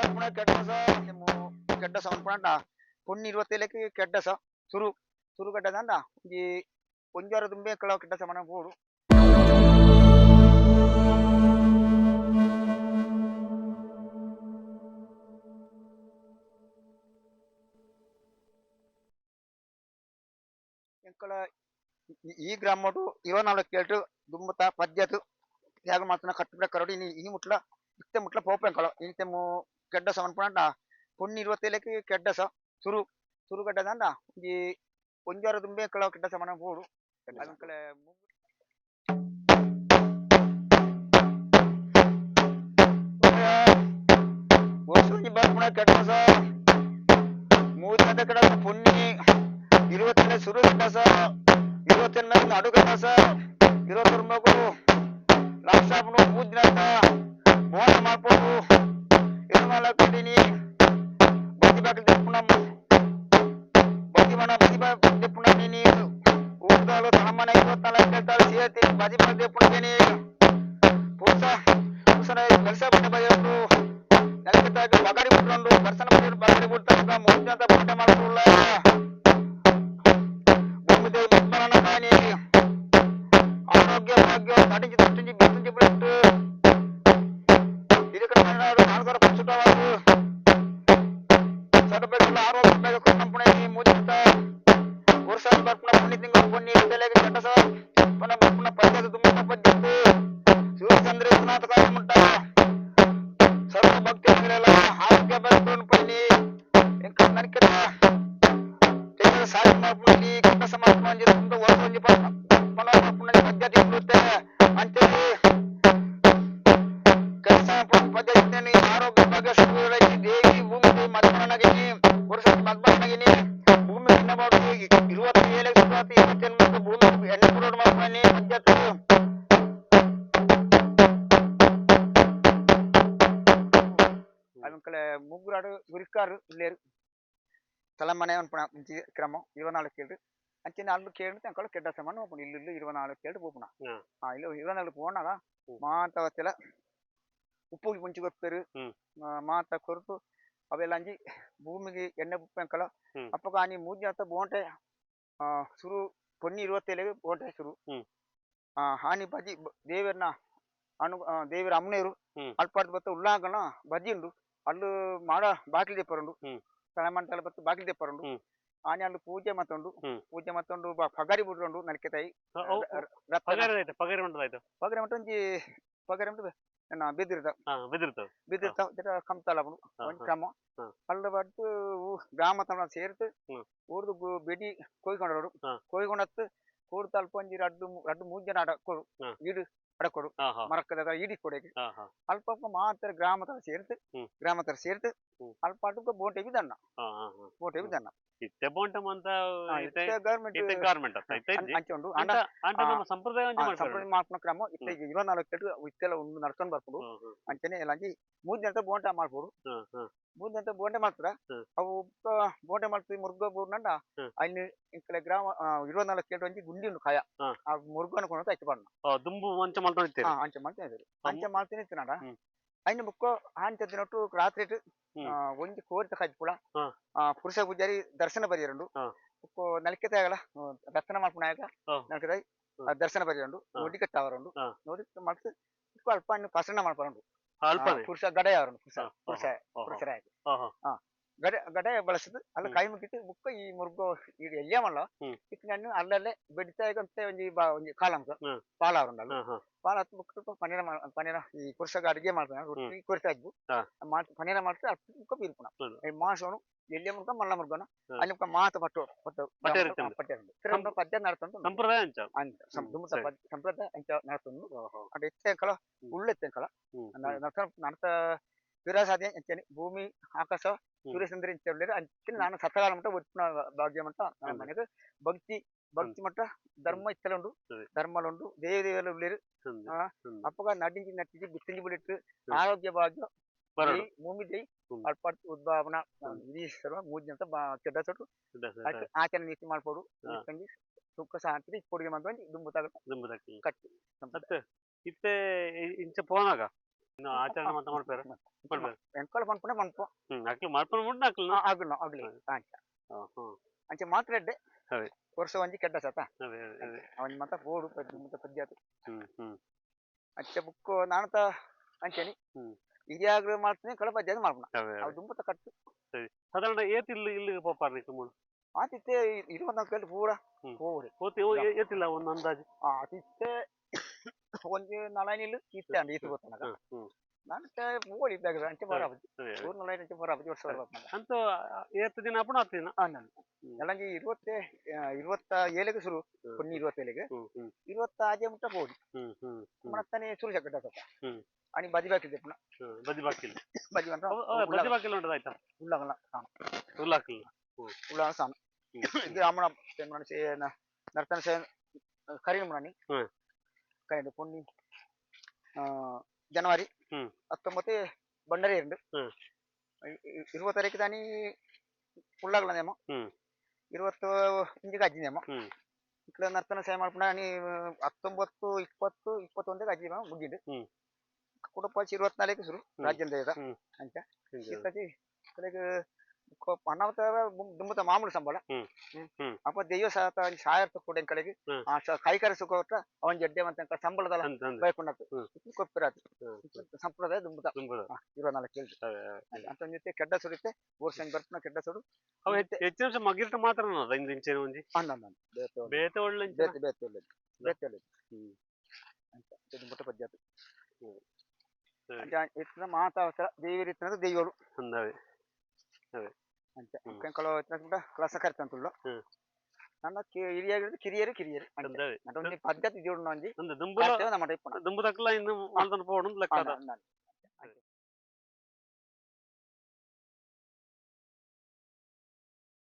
ಕೆಡ್ಡಸ ನಿಮ್ಮ ಕೆಡ್ಡಸ ಅನ್ಪುಣ ಪೊನ್ನಿ ಇರುವತ್ತೇಲಕ್ಕೆ ಕೆಡ್ಡಸ ಸುರು ಸುರು ಕೆಡ್ಡದಂಡ ಈ ಒಂಜಾರ ತುಂಬೆ ಕಳ ಕೆಡ್ಡಸ ಮನೆ ಹೋಡು ಎಂಕಲ ಈ- ಗ್ರಾಮ ಗ್ರಾಮಡು ಇರೋ ನಾಲ್ಕು ಕೇಳ್ತು ದುಂಬತ ಪದ್ಯತು ತ್ಯಾಗ ಮಾತನ ಕಟ್ಟಬಿಡ ಕರಡು ಇನ್ನು ಈ ಮುಟ್ಲ, ಇತ್ತೆ ಮುಟ್ಲ ಪೋಪ ಎಂಕಲ గడ్డ ಅನ್ಪಣಂಡ ಪೊಣ್ಣು ಇರುವತ್ತೇಲಕ್ಕೆ ಕೆಡ್ಡಸ ಸುರು ಸುರು ಗಡ್ಡದಂಡ ಈ ಒಂಜಾರ ತುಂಬೆ ಕೆಲವು ಕೆಡ್ಡಸ ಮನ ಬೋಡು ಅದಕ್ಕೆ ವರ್ಷ ಬರ್ಪುಣ ಕೆಟ್ಟಸ ಮೂವತ್ತೈದು ಕಡೆ ಪೊನ್ನಿ இருபத்தி ரெண்டு சுரு கட்டாசா இருபத்தி ரெண்டு நடு கட்டாசா இருபத்தி ஒன்பது ಬದಿ ಮನ ಬದಿ ಬಾಕಿ ತೆಪ್ಪುಣ ನೀನಿ ಊಟದಾಳು ತಳಮನ ಇವತ್ನಾಲ್ಕು ಕೇಳ್ತಾಳು ಸೇತಿ ಬದಿ ಬಾಕಿ ತೆಪ್ಪುಣಗೇನಿ ಪುರುಷ ಪುರುಷನ ಕೆಲಸ ಪಟ್ಟ ಬಗೆಯವರು ನೆಲಕ್ಕಿದ್ದಾಗ ಬಗಡಿ ಬಿಟ್ಕೊಂಡು ದರ್ಶನ ಪಡೆಯಲು ಬಗಡಿ ಬಿಡ್ತಾಗ ಮೋಹನ ಪಟ್ಟ ಮಾಡ್ಕೊಳ್ಳ ಅದಕ್ಕೆ ಮುಗ್ಗುರಾಡು ಗುರಿಕಾರು ಇಲ್ಲೇರು ತಲೆಮನೆ ಅನ್ಪಣ ಮುಂಚೆ ಕ್ರಮ ಇರುವ ನಾಲ್ಕು ಕೇಳಿ ಅಂಚಿನ ಅಲ್ಲಿ ಕೇಳಿ ಅಂಕಳು ಕೆಡ್ಡ ಸಮಾನ ಹೋಗ್ಕೊಂಡು ಇಲ್ಲಿ ಇಲ್ಲಿ ಇರುವ ನಾಲ್ಕು ಕೇಳಿ ಹೋಗ್ಬೋಣ ಹ್ಮ್. ಆ ಇಲ್ಲ ಇರುವ ನಾಲ್ಕು ಹೋಣಾಗ ಹ್ಮ್. ಮಾತವತ್ತೆಲ್ಲ ಉಪ್ಪು ಮುಂಚೆ ಗೊತ್ತರು ಹ್ಮ್. ಮಾತ ಕೊರತು ಅವೆಲ್ಲ ಅಂಜಿ ಭೂಮಿಗೆ ಎಣ್ಣೆ ಉಪ್ಪು ಅಂಕಲ ಹ್ಮ್. ಅಪ್ಪಗ ನೀ ಮೂಜಿ ಅಂತ ಬೋಂಟೆ ಆ ಸುರು ಪೊನ್ನಿ ಇರುವತ್ತೇಳಿಗೆ ಬೋಂಟೆ ಶುರು ಹ್ಮ್. ಆ ಹಾನಿ ಬಜಿ ಬ- ದೇವರನ್ನ ಅನು ಆ, ದೇವರ ಅಮ್ಮನೇರು ಹ್ಮ್. ಅಲ್ಪಾಡ್ ಬತ್ತ ಉಳ್ಳಾಗಣ ಬಜ್ಜಿ ಉಂಡು ಅಲ್ಲು ಮಾಡ ಬಾಕಿಲ್ ದೆಪ್ಪರುಂಡು ಹ್ಮ್. ಮಂಟಲ ಬತ್ತು ಬಾಕಿಲ್ ದೆಪ್ಪರುಂಡು. ಆನೆ ಅಲ್ಲಿ ಪೂಜೆ ಮತ್ತೊಂಡು. ಪೂಜೆ ಮತ್ತೊಂಡು ಬ- ಪಗಾರಿ ಬಿಡ್ಕೊಂಡು ನಡಕೆ ತಾಯಿ. ಪಗಾರಿ ಪಗಾರ ಆಯ್ತು? ಪಗಾರ ಉಂಟದಾಯ್ತು ಪಗಾರಿ ಮಟ್ಟ ಒಂಜಿ ಪಗಾರಿ ಮಟ್ಟ ನನ್ನ ಬೆದಿರ್ದ ಹಾ ಬೆದಿರ್ತದೆ ಬೆದಿರ್ತ ಜರ ಕಮ್ತಲ ಬುಡು ಹಾ, ಒಂಜಿ ಕ್ರಮ. ಹಾ. ಅಲ್ಲ ಬಡ್ದು ಗ್ರಾಮ ತನ ಸೇರ್ತು. ಹ್ಮ್. ಊರ್ದು ಗು- ಬೆಡಿ ಕೊಯ್ಕೊಂಡವರು ಹಾ. ಕೊಯ್ಕೊಂಡತ್ತು ಕೂರ್ ತಲ್ಪ ಒಂಜಿ ರಡ್ಡು ಮೂ- ರಡ್ಡು ಅಡಕೊಡು ಹಾ. ಈಡು ಹಾ ಮರಕ್ಕದ ಇಡಿ ಕೊಡೆಗೆ ಅಲ್ಪ ಮಾತ್ರ ಗ್ರಾಮ ತರ ಸೇರ್ತು. ಗ್ರಾಮ ತರ ಸೇರ್ತು. ಅಲ್ಪ ಅಡ್ಕ ಬೋಟೆ ಬಿದ್ದಣ್ಣ ಬೋಟೆ ಬಿದ್ದಣ್ಣ ಇತ್ತೆ ಬೋಂಟಮ್ ಅಂತ ಗಾರ್ಮೆಂಟ್ ಸಂಪ್ರದಾಯ ಸಂಪ್ರದಾಯ ಮಾಡ್ಕೊಂಡು ಕ್ರಮ ಇತ್ತ ಇತ್ತೆಲ್ಲ ಒಂದು ನಡ್ಕೊಂಡ್ ಬರ್ಬೋದು ಅಂಚನೆ ಎಲ್ಲ ಮೂರ್ ಜನ ಬೋಂಟ ಮಾಡ್ಬೋದು. ಅಂತ ಬೋಂಡೆ ಮಾಡ್ತಾರ. ಅವು ಬೋಂಡೆ ಮಾಡ್ತೀವಿ ಮುರ್ಗ ಬೂರ್ನಂಡ. ಅಲ್ಲಿ ಇಂಕಲೆ ಗ್ರಾಮ ಇರೋ ನಾಲ್ಕು ಕೆಟ್ಟು ಒಂಜಿ ಗುಂಡಿ ಉಂಡು ಕಾಯ. ಆ ಮುರ್ಗನ ಕೊಂಡು ಅಂತ ಬಣ್ಣ. ಆ, ದುಂಬು ಅಂಚೆ ಮಾಡ್ಕೊಂಡಿರ್ತೀರಿ ಅಂಚೆ ಮಾಡ್ತೀನಿ ಅಂಚೆ ಮಾಡ್ತೀನಿ ತಿನ್ನಡ. ಅಯ್ನ ಬುಕ್ಕ ಅಂಚೆ ದಿನಟ್ಟು ರಾತ್ರಿ ಒಂಜಿ ಕೋರಿ ತಕಾಜ್ಪುಳ ಹಾ. ಪುರುಷ ಪೂಜಾರಿ ದರ್ಶನ ಬರೆಯರಂಡು. ಮುಕ್ಕ ನಲಿಕೆ ಆಗಲ್ಲ ದರ್ಶನ ಮಾಡ್ಪುಣಾಗ ನಲಿಕೆ ತಾಯಿ. ದರ್ಶನ ಬರೆಯರಂಡು. ನೋಡಿ ಕಟ್ಟಾವರಂಡು. ನೋಡಿ ಮಾಡ್ತು ಅಲ್ಪ ಇನ್ನು ಪಸಣ್ಣ ಮಾಡ್ಪರಂಡು ಅಲ್ಪನೇ ಪುರುಷ ಗಡೆಯವರಂಡು ಪುರುಷ ಪುರುಷ ಹಾ. ಹಾ. ಹಾ. ಗಡೆ ಗಡೆ ಬಳಸುದು ಅಲ್ಲ ಕೈ ಮುಗಿಟ್ಟು ಬುಕ್ಕ ಈ ಮುರ್ಗೋ ಈಗ ಎಲ್ಲಿಯ ಮಲ್ಲ. ಇತ್ತು ನಾನು ಅಲ್ಲಲ್ಲೇ ಬೆಡಿತಾ ಇದ್ದಂತೆ ಒಂದು ಒಂಜಿ ಬಾ ಒಂಜಿ ಕಾಲಂಕ ಪಾಲ ಹಾ ಪಾಲ ಹತ್ತು ಬುಕ್ಕ ಪನ್ನೀರ ಮಾ- ಪನ್ನೀರ ಈ ಪುರುಷಗ ಅಡಿಗೆ ಮಾಡ್ತಾನೆ. ರೊಟ್ಟಿ ಕೊರಿತಾ ಇದ್ವು ಹಾ. ಮಾಡ್ತು ಪನ್ನೀರ ಮಾಡ್ತು ಅಲ್ಪ ಬುಕ್ಕ ಬೀರ್ಪುಣ. ಮಾಸವನು ಎಲ್ಲಿಯ ಮುರ್ಗ ಮಲ್ಲ ಮುರುಗನ. ಅಲ್ಲಿ ಮುಖ ಮಾತು ಪಟ್ಟು ಪಟ್ಟು ಪಟ್ಟೆ ಪದ್ಯ ನಡ್ತಂದು ಸಂಪ್ರದಾಯ ಅಂಚ? ಸಂಪ್ರದಾಯ ಅಂಚ ನಡ್ತಂದು. ಅಡ್ ಎತ್ತೆ ಕಲ. ಉಳ್ಳೆತ್ತೆ ಕಲ ನಡ್ತ ವಿರಾಸಾದೆ ಭೂಮಿ ಆಕಾಶ ಸುರೇಶಂದ್ರಿ ಅಂತ ಹೇಳಿದ್ರೆ அஞ்சல் ನಾನು சத்தகால மட்ட ಉತ್ಪನ್ನ ಭಾಗ್ಯ ಮಟ್ಟ ಮನೆಗೆ ಭಕ್ತಿ ಭಕ್ತಿ ಮಟ್ಟ ಧರ್ಮ ಇಚ್ಚಲುಂಡು ಧರ್ಮಲುಂಡು ದೇವ ದೇವಲು ಅಪ್ಪಗ ನಟಿಂಚಿ ನಟಿಸಿ ಬಿತ್ತಂಜಿ ಬಿಡಿಟ್ಟು ಆರೋಗ್ಯ ಭಾಗ್ಯ ಭೂಮಿ ದೈ ಅಲ್ಪ ಉದ್ಭಾವನ ವಿಧೀಶ್ವರ ಮೂರು ಜನ ಚಡ್ಡ ಚೊಟ್ಟು ಆಚರಣೆ ನೀತಿ ಮಾಡ್ಬೋದು ಸುಖ ಶಾಂತಿ ಕೊಡುಗೆ ಮಾಡ್ಕೊಂಡು ದುಂಬು ತಗ ಕಟ್ಟಿ. ಇತ್ತೆ ಇಂಚ ಪೋನಾಗ ಇನ್ನು ಆಚರಣೆ ಮಾತ್ರ ಮಾಡ್ತಾರೆ. ಮಾಡ್ತಾರೆ ಎಂಕಲ್ ಪನ್ಪನೆ ಪನ್ಪು ಹ್ಮ್ ಅಕ್ಲು ಮಾಡ್ಕೊಂಡು ಮುಟ್ಟ ಅಕ್ಲು ಆಗ್ಲು. ಆಗ್ಲಿ ಅಂಚ ಹ್ಮ್ ಅಂಚೆ ಮಾತ್ರೆಡ್ಡೆ ಅದೇ. ವರ್ಷ ಒಂಜಿ ಕೆಡ್ಡ ಸತ ಅದೇ ಅದೇ ಅದೇ ಅವನ್ ಮತ್ತ ಬೋಡು ಪದ್ಯ ಮತ್ತೆ ಪದ್ಯಾತು ಹ್ಮ್ ಹ್ಮ್. ಅಂಚೆ ಬುಕ್ ನಾನತ ಅಂಚೆನಿ. ಹ್ಮ್. ಮಾಡ್ತೀನಿ ಕಳ ಪದ್ಯದ ಮಾಡ್ಕೊಣ ಅದೇ ಅವು ದುಂಬತ ಕಟ್ಟು. ಸಾಧಾರಣ ಏತ್ ಇಲ್ಲಿ ಇಲ್ಲಿ ಪೋಪಾರ್ನಿಕ್ ಮೂಳು ಆತಿತ್ತೆ ಇರುವಂತ ಕೇಳಿ ಪೂರ. ಹ್ಮ್. ಹೋಗ್ರಿ ಓತಿ ಏತಿಲ್ಲ ಒಂದು ಅಂದಾಜು? ಆತಿತ್ತೆ ಒಂಜಿ ನಲೈನಿಲ್ ಇತ್ತೆ ಅಂದ ಈತು ಗೊತ್ತನಗ ಹ್ಮ್ ಹ್ಮ್ ನಾನತ್ತೆ ಮೂವಳಿ ಇದ್ದಾಗ ಅಂಚೆ ಬರಾಬದಿ ಅದೇ ಅದೇ. ಮೂರು ನಲೈನ್ ಅಂಚೆ ಬರಾಬದಿ ವರ್ಷ ಬರ್ಬೇಕು ಅಂತೂ ಏತ್ ದಿನ ಅಪ್ಪಣ ಹತ್ತಿನ ನಾನು ಎಲ್ಲಂಜಿ ಇರುವತ್ತೆ ಆ, ಇರುವತ್ತ ಏಳಿಗೆ ಶುರು ಕೊನ್ನಿ ಇರುವತ್ತೇಳಿಗೆ ಹ್ಮ್ ಹ್ಮ್ ಇರುವತ್ತ ಆಜೆ ಮುಟ್ಟ ಹೋಗಿ ಹ್ಮ್ ಹ್ಮ್ ಹ್ಮ್ ಮನತ್ತಾನೆ ಶುರು ಸಕಟ ಸತ ಹ್ಮ್. आणि ಬದಿ ಬಾಕಿದೆ ಪುನಃ ಹ್ಮ್. ಬದಿ ಬಾಕಿಲ್ ಬದಿ ಅಂತ ಅವ- ಅವ ಬದಿ ಬಾಕಿಲ್ ಉಂಟದ ಆಯ್ತಾ കണ്ടിട്ടുണ്ട് ജനുവരി പത്തൊമ്പത് ബണ്ടരയുണ്ട് ഇരുപത്തരക്ക് തനി ഉള്ളകള നിയമം ഇരുപತ್ತು ಇಂಜಿಗೆ ಅಜ್ಜಿ ನೇಮ ಇಟ್ಲ ನರ್ತನ ಸೇವೆ ಮಾಡ್ಕೊಂಡ ನೀ ಹತ್ತೊಂಬತ್ತು ಇಪ್ಪತ್ತು ಇಪ್ಪತ್ತೊಂದಕ್ಕೆ ಅಜ್ಜಿ ಮುಗಿದು. ಕುಟುಂಬ ಇರುವತ್ನಾಲ್ಕು ಶುರು. ರಾಜ್ಯದ ಅಂತ ಹಿಂಗೆ. ಇತ್ತಜಿ ಕಡೆಗೆ ಅನಾವತ ದುಂಬತ ಮಾಮೂಲು ಸಂಬಳ ಹ್ಮ್. ಹ್ಮ್. ಅಪ್ಪ ದೆಯ್ಯ ಸಾತ ಸಾಯರ್ತ ಕೂಡ ಕಡೆಗೆ ಹ್ಮ್. ಆ ಸ- ಕೈಕರ ಸುಖ ಕೊಟ್ಟ ಅವನ್ ಜಡ್ಡೆ ಅಂತ ಸಂಬಳದಲ್ಲ ಅಂದ್ ಅಂದ್ ಬೈಕೊಂಡತ್ತು ಹ್ಮ್. ಕೊಪ್ಪಿರಾತು ಹ್ಮ್. ಸಂಪ್ರದಾಯ ದುಂಬತ ತುಂಬದ ಇರುವ ನಾಲ್ಕು ಕೇಳಿ ಅದೇ ಅದೇ. ಅಂತ ಜೊತೆ ಕೆಡ್ಡ ಸುಡುತ್ತೆ ಊರ್ ಸಂಗ್ ಬರ್ಪನ ಕೆಡ್ಡ ಸುಡು ಅವ ಹೆಚ್ಚ- ಹೆಚ್ಚಿನ ಅಂಶ ಮಗಿರ್ಟ ಮಾತ್ರ ಅನ್ನೋದು ಇಂದ ಇಂಚೆನ ಒಂಜಿ ಅನ್ನ ಬೇತೆ ಒಳ್ಳೆ ಬೇತೆ ಒಳ್ಳೆ ಇಂಚಿನ ಬೇತೆ ಬೇತೆ ಒಳ್ಳೇದು ಬೇತೆ ಒಳ್ಳೇದು ಹ್ಮ್. ಅಂತ ದುಂಬತ ಪದ್ಯತು ಹ್ಮ್. ಸರಿ. ಅಂತ ಇತ್ತಿನ ಮಾತಾವಸರ ದೇವಿ ಇತ್ತಿನದು ದೈವಗಳು ಅಂದವೆ ಅಂತ ಹ್ಮ್. ಕೆಂಕಲು ಇತ್ತಿನ ಕ್ಲಾಸ ಕರಿತಂತುಳ್ಳು ಹ್ಮ್. ನನ್ನ ಕಿ- ಹಿರಿಯಾಗಿರೋದು ಕಿರಿಯರು ಕಿರಿಯರು ಅಂತ ಅಂದವೆ అంటే పద్ధతి చూడండి అండి ಅಂದ ದುಂಬುಲ ನಮ್ಮ ಟೈಪ್ ದುಂಬುದಕ್ಲ ಇನ್ನು